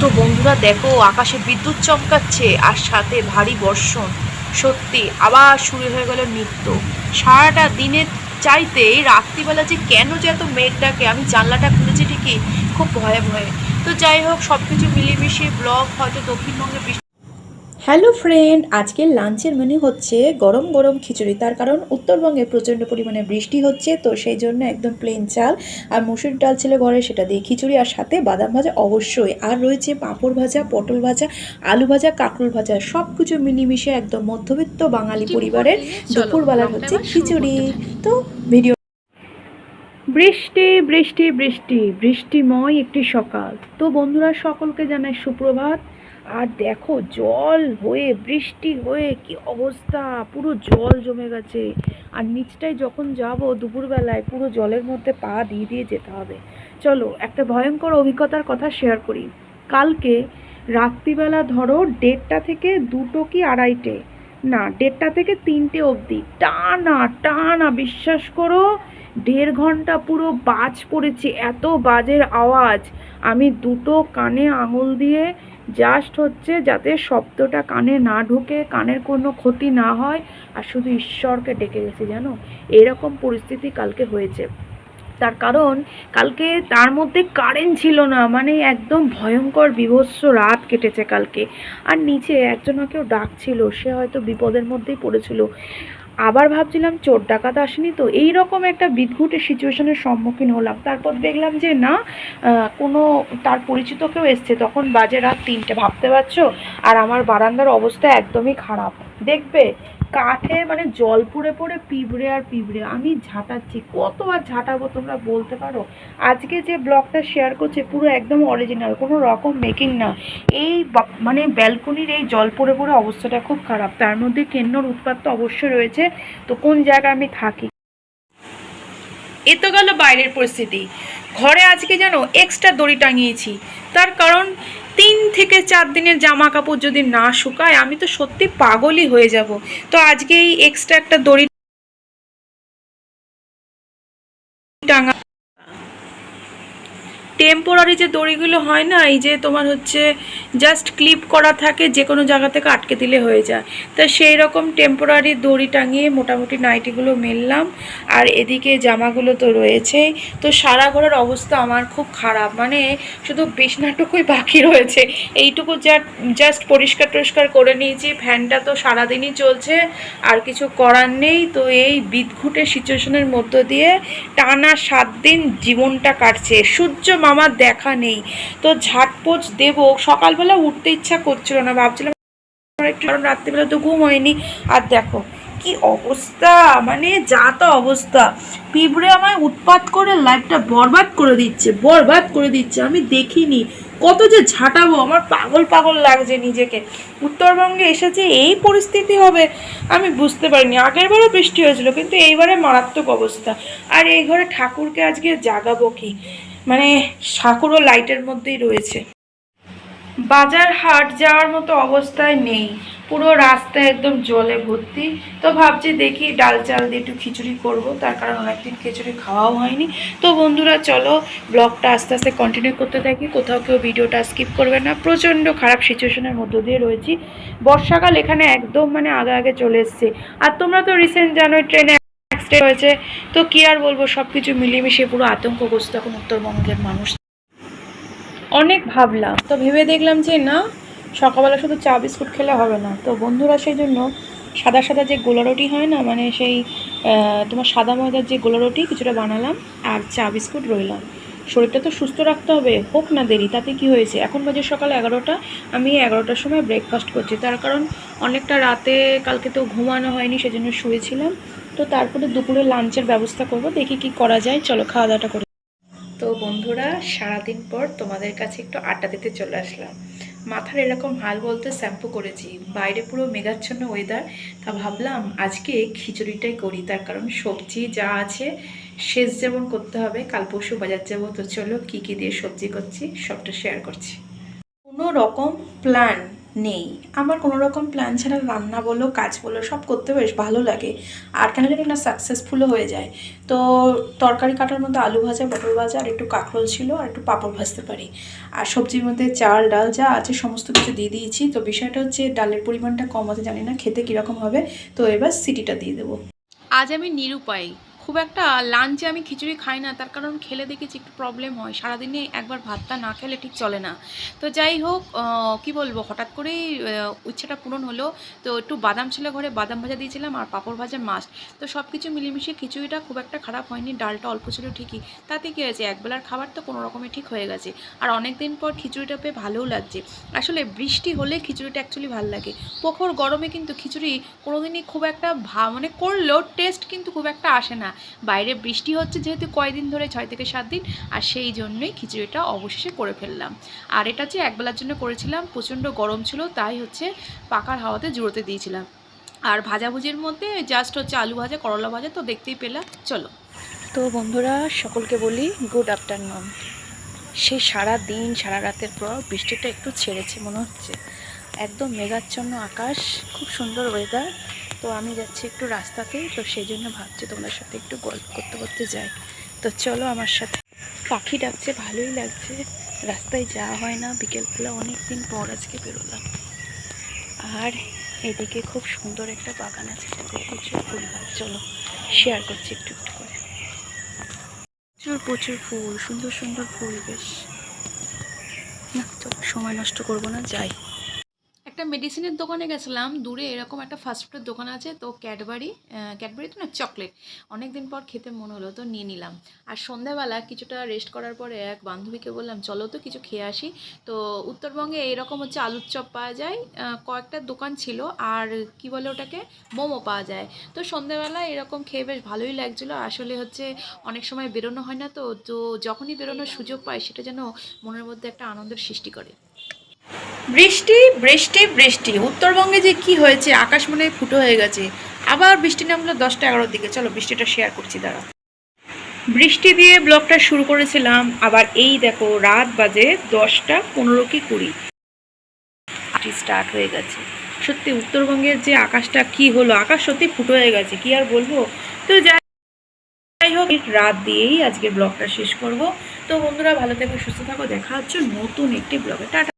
তো বন্ধুরা দেখো, আকাশে বিদ্যুৎ চমকাচ্ছে আর সাথে ভারী বর্ষণ। সত্যি, আবার শুরু হয়ে গেল নৃত্য। সারাটা দিনের চাইতে রাত্রিবেলা যে কেন যে এত মেঘ ডাকে, আমি জানলাটা খুলেছি ঠিকই, খুব ভয়ে ভয়ে। তো যাই হোক সব কিছু মিলিয়ে ব্লগ হয়তো দক্ষিণবঙ্গে হ্যালো ফ্রেন্ড আজকের লাঞ্চের মেনু হচ্ছে গরম গরম খিচুড়ি। তার কারণ উত্তরবঙ্গে প্রচণ্ড পরিমাণে বৃষ্টি হচ্ছে তো সেই জন্য একদম প্লেন চাল আর মুসুর ডাল ছিল ঘরে সেটা দিয়ে খিচুড়ি আর সাথে বাদাম ভাজা অবশ্যই। আর রয়েছে পাঁপড় ভাজা পটল ভাজা আলু ভাজা কাঁকরোল ভাজা সব কিছু মিলিমিশে একদম মধ্যবিত্ত বাঙালি পরিবারের দুপুরবেলা হচ্ছে খিচুড়ি। তো ভিডিও বৃষ্টি বৃষ্টি বৃষ্টি বৃষ্টিময় একটি সকাল। তো বন্ধুরা সকলকে জানায় সুপ্রভাত। আর দেখো, জল হয়ে, বৃষ্টি হয়ে কি অবস্থা? পুরো জল জমে গেছে। আর নিচটায় যখন যাব দুপুরবেলায়, পুরো জলের মধ্যে পা দিয়ে দিয়ে যেতে হবে। চলো, একটা ভয়ঙ্কর অভিজ্ঞতার কথা শেয়ার করি। কালকে রাত্রিবেলা ধরো দেড়টা থেকে দুটো কি আড়াইটে? না, দেড়টা থেকে তিনটে অবধি। টানা টানা, বিশ্বাস করো, দেড় ঘণ্টা পুরো বাজ পড়েছে, এত বাজের আওয়াজ। আমি দুটো কানে আঙুল দিয়ে জাস্ট হচ্ছে যাতে শব্দটা কানে না ঢুকে, কানের কোনো ক্ষতি না হয়, আর শুধু ঈশ্বরকে ডেকে গেছি, জানো? এরকম পরিস্থিতি কালকে হয়েছে। তার কারণ, কালকে তার মধ্যে কারেন্ট ছিল না মানে একদম ভয়ঙ্কর, বিভৎস রাত কেটেছে কালকে। আর নিচে একজন কেউ ডাকছিল, সে হয়তো বিপদের মধ্যেই পড়েছিল। আবার ভাবছিলাম চোর ডাকাত আসেনি তো। এই রকম একটা বিদঘুটে সিচুয়েশনের সম্মুখীন হলাম। তারপর দেখলাম যে না কোনো তার পরিচিত কেউ এসছে। তখন বাজে রাত তিনটে। ভাবতে পারছ? আর আমার বারান্দার অবস্থা একদমই খারাপ। দেখবে কাঠে মানে জল পড়ে পড়ে পিঁপড়ে আর পিঁপড়ে, আমি ঝাঁটাচ্ছি, কতবার ঝাঁটাবো তোমরা বলতে পারো? আজকে যে ব্লগটা শেয়ার করছে, পুরো একদম অরিজিনাল কোনো রকম মেকিং না। এই মানে ব্যালকনির এই জল পড়ে পড়ে অবস্থাটা খুব খারাপ, তার মধ্যে কেন্নর উৎপাত তো অবশ্যই রয়েছে, তো কোন জায়গায় আমি থাকি? এ তো গেল বাইরের পরিস্থিতি। ঘরে আজকে যেন এক্সট্রা দড়ি টাঙিয়েছি, তার কারণ তিন থেকে চার দিনের জামা কাপড় যদি না শুকায়, আমি তো সত্যি পাগলই হয়ে যাব। তো আজকে এই এক্সট্রা একটা দড়ি টাঙা টেম্পোরারি যে দড়িগুলো হয় না, এই যে তোমার হচ্ছে জাস্ট ক্লিপ করা থাকে, যে কোনো জায়গা থেকে আটকে দিলে হয়ে যায়। তা সেই রকম টেম্পোরারি দড়ি টাঙিয়ে মোটামুটি নাইটিগুলো মেললাম, আর এদিকে জামাগুলো তো রয়েছেই তো সারা ঘরের অবস্থা আমার খুব খারাপ মানে শুধু বিছনাটুকুই বাকি রয়েছে। এইটুকু যা জাস্ট পরিষ্কার টরিষ্কার করে নিয়েছি, ফ্যানটা তো সারাদিনই চলছে, আর কিছু করার নেই। তো এই বিদঘুটে সিচুয়েশনের মধ্য দিয়ে টানা সাত দিন জীবনটা কাটছে। সূর্য মামার দেখা নেই। তো ঝাটপোচ দেবো। সকালবেলা উঠতে ইচ্ছা করছিল না। ভাবছিলাম আমার একটু কারণ রাত্রিবেলা তো ঘুম হয়নি। আর দেখো, কি অবস্থা! মানে যা তা অবস্থা। পিঁপড়ে আমায় উৎপাত করে লাইফটা বরবাদ করে দিচ্ছে, বরবাদ করে দিচ্ছে। আমি দেখিনি। কত যে ঝাঁটাবো। আমার পাগল পাগল লাগছে নিজেকে। উত্তরবঙ্গে এসেছে এই পরিস্থিতি হবে, আমি বুঝতে পারিনি। আগের বারও বৃষ্টি হয়েছিল, কিন্তু এইবারে মারাত্মক অবস্থা। আর এই ঘরে ঠাকুরকে আজকে জাগাবো কি? মানে ঠাকুরও লাইটের মধ্যেই রয়েছে। বাজার হাট যাওয়ার মতো অবস্থায় নেই। পুরো রাস্তা একদম জলে ভর্তি। তো ভাবছি দেখি ডাল চাল দিয়ে একটু খিচুড়ি করব। তার কারণ অনেকদিন খিচুড়ি খাওয়াও হয়নি। তো বন্ধুরা, চলো ব্লগটা আস্তে আস্তে কন্টিনিউ করতে থাকি। কোথাও কেউ ভিডিওটা স্কিপ করবে না। প্রচণ্ড খারাপ সিচুয়েশনের মধ্য দিয়ে রয়েছি। বর্ষাকাল এখানে একদম মানে আগে আগে চলে এসছে। আর তোমরা তো রিসেন্ট জানোই ট্রেনে অ্যাক্সিডেন্ট হয়েছে। তো কি আর বলব সব কিছু মিলিয়ে পুরো আতঙ্কগ্রস্ত এখন উত্তরবঙ্গের মানুষ। অনেক ভাবলাম, তো ভেবে দেখলাম যে না, সকালবেলা শুধু চা, বিস্কুট খেলে হবে না। তো বন্ধুরা সেই জন্য সাদা সাদা যে গোলা রুটি হয় না মানে সেই তোমার সাদা ময়দার যে গোলা রুটি কিছুটা বানালাম আর চা, বিস্কুট রইলাম। শরীরটা তো সুস্থ রাখতে হবে, হোক না দেরি, তাতে কি হয়েছে? এখন বাজে সকাল এগারোটা, আমি এগারোটার সময় ব্রেকফাস্ট করছি। তার কারণ অনেকটা রাতে, কালকে তো ঘুমানো হয়নি, সেজন্য শুয়েছিলাম। তো তারপরে দুপুরে লাঞ্চের ব্যবস্থা করব, দেখি কি করা যায়। চলো খাওয়া দাওয়াটা করে তো বন্ধুরা, সারাদিন পর তোমাদের কাছে একটু আড্ডা দিতে চলে আসলাম। মাথার এরকম হাল বলতে শ্যাম্পু করেছি। বাইরে পুরো মেঘাচ্ছন্ন ওয়েদার তা ভাবলাম আজকে খিচুড়িটাই করি। তার কারণ সবজি যা আছে শেষ যেমন করতে হবে, কাল পরশু বাজার যাব। তো চলো, কী কী দিয়ে সবজি করছি, সবটা শেয়ার করছি। কোনো রকম প্ল্যান নেই। আমার কোনো রকম প্ল্যান ছাড়া রান্না বলো, কাজ বলো, সব করতে বেশ ভালো লাগে। আর কেন জানি না সাকসেসফুলও হয়ে যায়। তো তরকারি কাটার মধ্যে আলু ভাজা, পটল ভাজা, আর একটু কাঁকরোল ছিল, আর একটু পাঁপড় ভাজতে পারি। আর সবজির মধ্যে চাল, ডাল যা আছে, সমস্ত কিছু দিয়ে দিয়েছি। তো বিষয়টা হচ্ছে ডালের পরিমাণটা কম আছে, জানি না খেতে কীরকম হবে। তো এবার সিটিটা দিয়ে দেবো। আজ আমি নিরুপায়। খুব একটা লাঞ্চে আমি খিচুড়ি খাই না, তার কারণ খেলে দেখেছি একটু প্রবলেম হয়। সারাদিনে একবার ভাতটা না খেলে ঠিক চলে না। তো যাই হোক কি বলব? হঠাৎ করেই ইচ্ছাটা পূরণ হলো। তো একটু বাদাম ছিল ঘরে, বাদাম ভাজা দিয়েছিলাম আর পাঁপড় ভাজা মাছ তো সব কিছু মিলেমিশে খিচুড়িটা খুব একটা খারাপ হয়নি, ডালটা অল্প ছিল ঠিকই। তাতে কী হয়েছে? একবেলার খাবার তো কোনো রকমে ঠিক হয়ে গেছে। আর অনেক দিন পর খিচুড়িটা পেয়ে ভালোও লাগছে। আসলে বৃষ্টি হলে খিচুড়িটা অ্যাকচুয়ালি ভালো লাগে। প্রখর গরমে কিন্তু খিচুড়ি কোনোদিনই খুব একটা ভা মানে করলেও টেস্ট কিন্তু খুব একটা আসে না। বাইরে বৃষ্টি হচ্ছে যেহেতু কয়দিন ধরে, ছয় থেকে সাত দিন, আর সেই জন্যই খিচুড়িটা অবশেষে করে ফেললাম। আর এটা হচ্ছে একবেলার জন্য করেছিলাম, প্রচণ্ড গরম ছিল, তাই হচ্ছে পাকার হাওয়াতে জুড়োতে দিয়েছিলাম। আর ভাজাভুজির মধ্যে জাস্ট হচ্ছে আলু ভাজা, করলা ভাজা তো দেখতেই পেলাম। চলো। তো বন্ধুরা, সকলকে বলি গুড আফটারনুন সেই সারা দিন, সারা রাতের পর বৃষ্টিটা একটু ছেড়েছে মনে হচ্ছে। একদম মেঘাচ্ছন্ন আকাশ, খুব সুন্দর ওয়েদার তো আমি যাচ্ছি একটু রাস্তাতে তো সেই জন্য ভাবছি তোমাদের সাথে একটু গল্প করতে করতে যাই। তো চলো আমার সাথে। পাখি ডাকছে, ভালোই লাগছে। রাস্তায় যাওয়া হয় না, বিকেলবেলা অনেক দিন পর আজকে বেরোলাম। আর এদিকে খুব সুন্দর একটা বাগান আছে দেখো প্রচুর ফুল গাছ চলো শেয়ার করছি একটু একটু করে। প্রচুর প্রচুর ফুল, সুন্দর সুন্দর ফুল, বেশ। না, চলো, সময় নষ্ট করব না, যাই। একটা মেডিসিনের দোকানে গেছিলাম, দূরে এরকম একটা ফাস্টফুডের দোকান আছে, তো ক্যাডবারি ক্যাডবারি তো না চকলেট অনেক দিন পর খেতে মনে হলো, তো নিয়ে নিলাম। আর সন্ধ্যাবেলা কিছুটা রেস্ট করার পরে এক বান্ধবীকে বললাম, চলো তো কিছু খেয়ে আসি। তো উত্তরবঙ্গে এরকম হচ্ছে আলুর চপ পাওয়া যায় কয়েকটা দোকান ছিল, আর কি বলে ওটাকে, মোমো পাওয়া যায়। তো সন্ধ্যাবেলা এরকম খেয়ে বেশ ভালোই লাগছিল। আসলে হচ্ছে অনেক সময় বেরোনো হয় না তো তো যখনই বেরোনোর সুযোগ পায় সেটা যেন মনের মধ্যে একটা আনন্দের সৃষ্টি করে। বৃষ্টি বৃষ্টি বৃষ্টি। উত্তরবঙ্গে যে কি হয়েছে, আকাশ মনে ফুটো হয়ে গেছে। আবার বৃষ্টি নামলো দশটা এগারোর দিকে। চলো, বৃষ্টিটা শেয়ার করছি দাঁড়া বৃষ্টি দিয়ে ব্লগটা শুরু করেছিলাম, আবার এই দেখো, রাত বাজে দশটা পনেরো কি কুড়ি। স্টার্ট হয়ে গেছে। সত্যি, উত্তরবঙ্গের যে আকাশটা কি হলো, আকাশ সত্যি ফুটো হয়ে গেছে, কি আর বলব? তো যাই যাই হোক রাত দিয়েই আজকে ব্লগটা শেষ করব। তো বন্ধুরা, ভালো থেকো, সুস্থ থাকো। দেখা হচ্ছে নতুন একটি ব্লগে। টাটা।